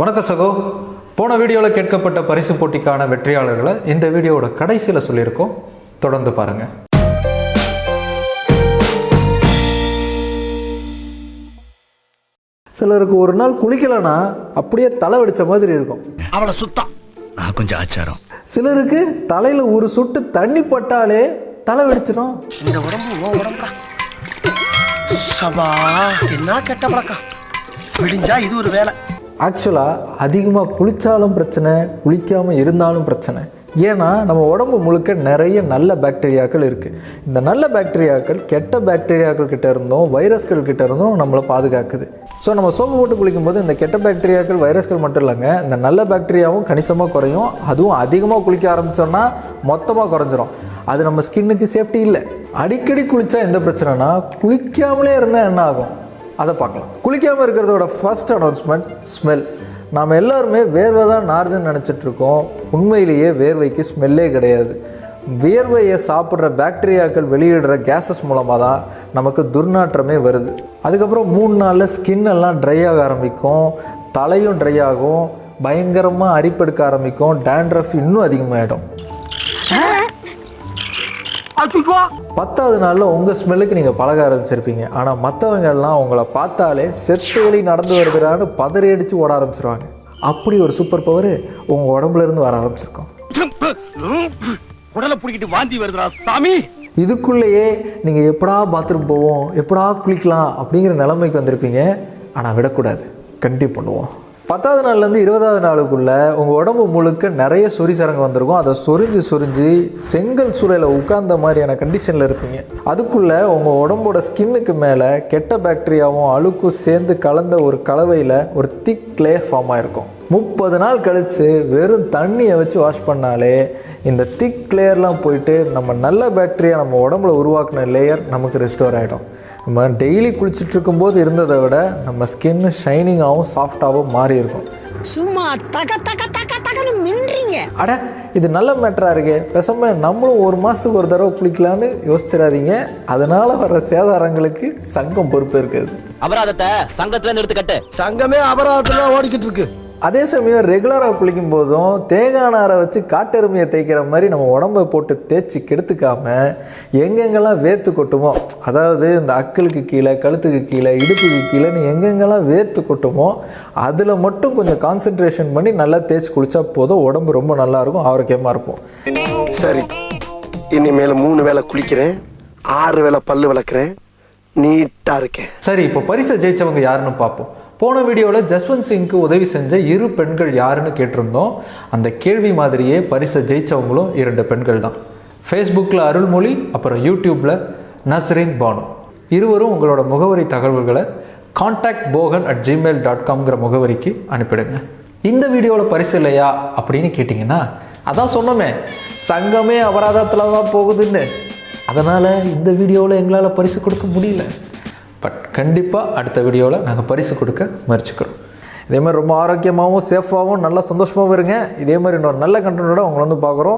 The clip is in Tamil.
வணக்கம் சகோ. போன வீடியோவில் கேட்கப்பட்ட பரிசு போட்டிக்கான வெற்றியாளர்களை இந்த வீடியோவோட கடைசியில் சொல்லியிருக்கோம். தொடர்ந்து பாருங்க. சிலருக்கு ஒரு நாள் குளிக்கலைன்னா அப்படியே தலை வெடிச்ச மாதிரி இருக்கும். அவளை சுத்தம் நான் கொஞ்சம் ஆச்சாரம். சிலருக்கு தலையில் ஒரு சொட்டு தண்ணி பட்டாலே தலை வெடிச்சிடும். இந்த உடம்பு உடம்புடா. சபா என்ன கெட்ட பழக்கம்? விடிஞ்சா இது ஒரு வேலை. ஆக்சுவலாக அதிகமாக குளித்தாலும் பிரச்சனை குளிக்காமல் இருந்தாலும் பிரச்சனை. ஏன்னா நம்ம உடம்பு முழுக்க நிறைய நல்ல பாக்டீரியாக்கள் இருக்குது இந்த நல்ல பாக்டீரியாக்கள் கெட்ட பாக்டீரியாக்கள் கிட்ட இருந்தும் வைரஸ்கள் கிட்ட இருந்தும் நம்மளை பாதுகாக்குது. ஸோ நம்ம சோப்பு போட்டு குளிக்கும்போது இந்த கெட்ட பாக்டீரியாக்கள் வைரஸ்கள் மட்டும் இல்லைங்க. இந்த நல்ல பாக்டீரியாவும் கணிசமாக குறையும். அதுவும் அதிகமாக குளிக்க ஆரம்பிச்சோன்னா மொத்தமாக குறைஞ்சிரும். அது நம்ம ஸ்கின்னுக்கு சேஃப்டி இல்லை. அடிக்கடி குளித்தா எந்த பிரச்சனைனா குளிக்காமலே இருந்தால் என்ன ஆகும்? அதை பார்க்கலாம். குளிக்காமல் இருக்கிறதோட ஃபர்ஸ்ட் அனௌன்ஸ்மெண்ட் ஸ்மெல் நாம் எல்லாருமே வேர்வை தான் நார்துன்னு நினச்சிட்ருக்கோம் உண்மையிலேயே வேர்வைக்கு ஸ்மெல்லே கிடையாது. வியர்வையை சாப்பிட்ற பாக்டீரியாக்கள் வெளியிடுற கேஸஸ் மூலமாக தான் நமக்கு துர்நாற்றமே வருது. அதுக்கப்புறம் மூணு நாளில் ஸ்கின் எல்லாம் ட்ரை ஆக ஆரம்பிக்கும். தலையும் ட்ரை ஆகும். பயங்கரமாக அரிப்பெடுக்க ஆரம்பிக்கும். டேண்ட்ரஃப் இன்னும் அதிகமாகிடும் பத்தாவது நாளில் உங்கள் ஸ்மெல்லுக்கு நீங்கள் பழக ஆரம்பிச்சிருப்பீங்க. ஆனால் மற்றவங்க எல்லாம் உங்களை பார்த்தாலே செத்து வழி நடந்து வருகிறான்னு பதறி அடித்து ஓட ஆரம்பிச்சிருவாங்க. அப்படி ஒரு சூப்பர் பவர் உங்கள் உடம்புல இருந்து வர ஆரம்பிச்சிருக்கும். உடலை பிடிக்கிட்டு வாந்தி வருதுடா சாமி. இதுக்குள்ளேயே நீங்கள் எப்படா பாத்ரூம் போவோம் எப்படா குளிக்கலாம் அப்படிங்கிற நிலைமைக்கு வந்திருப்பீங்க. ஆனால் விடக்கூடாது. கண்டிப்பாக பண்ணுவோம். பத்தாவது நாள்லேருந்து இருபதாவது நாளுக்குள்ளே உங்கள் உடம்பு முழுக்க நிறைய சொறி சரங்கு வந்திருக்கும். அதை சொரிஞ்சு சொரிஞ்சு செங்கல் சூளையில் உட்கார்ந்த மாதிரியான கண்டிஷனில் இருப்பீங்க. அதுக்குள்ளே உங்கள் உடம்போட ஸ்கின்னுக்கு மேலே கெட்ட பாக்டீரியாவும் அழுக்கும் சேர்ந்து கலந்த ஒரு கலவையில் ஒரு திக் லேயர் ஃபார்ம் ஆயிருக்கும். முப்பது நாள் கழித்து வெறும் தண்ணியை வச்சு வாஷ் பண்ணாலே இந்த திக் லேயர்லாம் போயிட்டு நம்ம நல்ல பாக்டீரியா நம்ம உடம்புல உருவாக்குன லேயர் நமக்கு ரெஸ்டோர் ஆகிடும் நம்ம டெய்லி குளிச்சுட்டு இருக்கும்போது இருந்ததை விட நம்ம ஸ்கின் ஷைனிங்காகவும் சாஃப்டாகவும் மாறி இருக்கும். சும்மா தக தக தக தகன்னு மின்றீங்க. அட இது நல்ல மேட்டராக இருக்கே. பேசாம நம்மளும் ஒரு மாதத்துக்கு ஒரு தடவை குளிக்கலான்னு யோசிச்சிடாதீங்க. அதனால் வர சேதாரங்களுக்கு சங்கம் பொறுப்பு இருக்குது. அபராதத்தை சங்கத்துல இருந்து எடுத்துக்கட்டு. சங்கமே அபராதத்துல ஓடிக்கிட்டு இருக்கு. அதே சமயம் ரெகுலராக குளிக்கும் போதும் தேங்காய் நாரை வச்சு காட்டெருமையை தேய்க்கிற மாதிரி நம்ம உடம்பை போட்டு தேய்ச்சி கெடுத்துக்காம எங்கெங்கெல்லாம் வேர்த்து கொட்டுமோ அதாவது இந்த அக்கலுக்கு கீழே கழுத்துக்கு கீழே இடுப்புக்கு கீழேன்னு எங்கெங்கெல்லாம் வேர்த்து கொட்டுமோ அதில் மட்டும் கொஞ்சம் கான்சென்ட்ரேஷன் பண்ணி நல்லா தேய்ச்சி குளிச்சா போதும் உடம்பு ரொம்ப நல்லா இருக்கும் ஆரோக்கியமாக இருப்போம். சரி. இனிமேல மூணு வேளை குளிக்கிறேன் ஆறு வேளை பல்லு விளக்குறேன் நீட்டா இருக்கேன். சரி இப்போ பரிசை ஜெயிச்சவங்க யாருன்னு பார்ப்போம். போன வீடியோவில் ஜஸ்வந்த் சிங்க்கு உதவி செஞ்ச இரு பெண்கள் யாருன்னு கேட்டிருந்தோம். அந்த கேள்வி மாதிரியே பரிசை ஜெயிச்சவங்களும் இரண்டு பெண்கள் தான். ஃபேஸ்புக்கில் அருள்மொழி அப்புறம் யூடியூப்பில் நஸ்ரின் பானு. இருவரும் உங்களோட முகவரி தகவல்களை contact Bogan at Gmail dot காம்ங்கிற முகவரிக்கு அனுப்பிடுங்க. இந்த வீடியோவில் பரிசு இல்லையா அப்படின்னு கேட்டிங்கன்னா அதான் சொன்னோமே சங்கமே அபராதத்தில் தான் போகுதுன்னு. அதனால் இந்த வீடியோவில் எங்களால் பரிசு கொடுக்க முடியல. பட் கண்டிப்பாக அடுத்த வீடியோவில் நாங்கள் பரிசு கொடுக்க முயற்சிக்கிறோம். இதே மாதிரி ரொம்ப ஆரோக்கியமாகவும் சேஃபாகவும் நல்லா சந்தோஷமாகவும் இருங்க. இதே மாதிரி இன்னொரு நல்ல கண்டனோட உங்களை வந்து பார்க்குறோம்.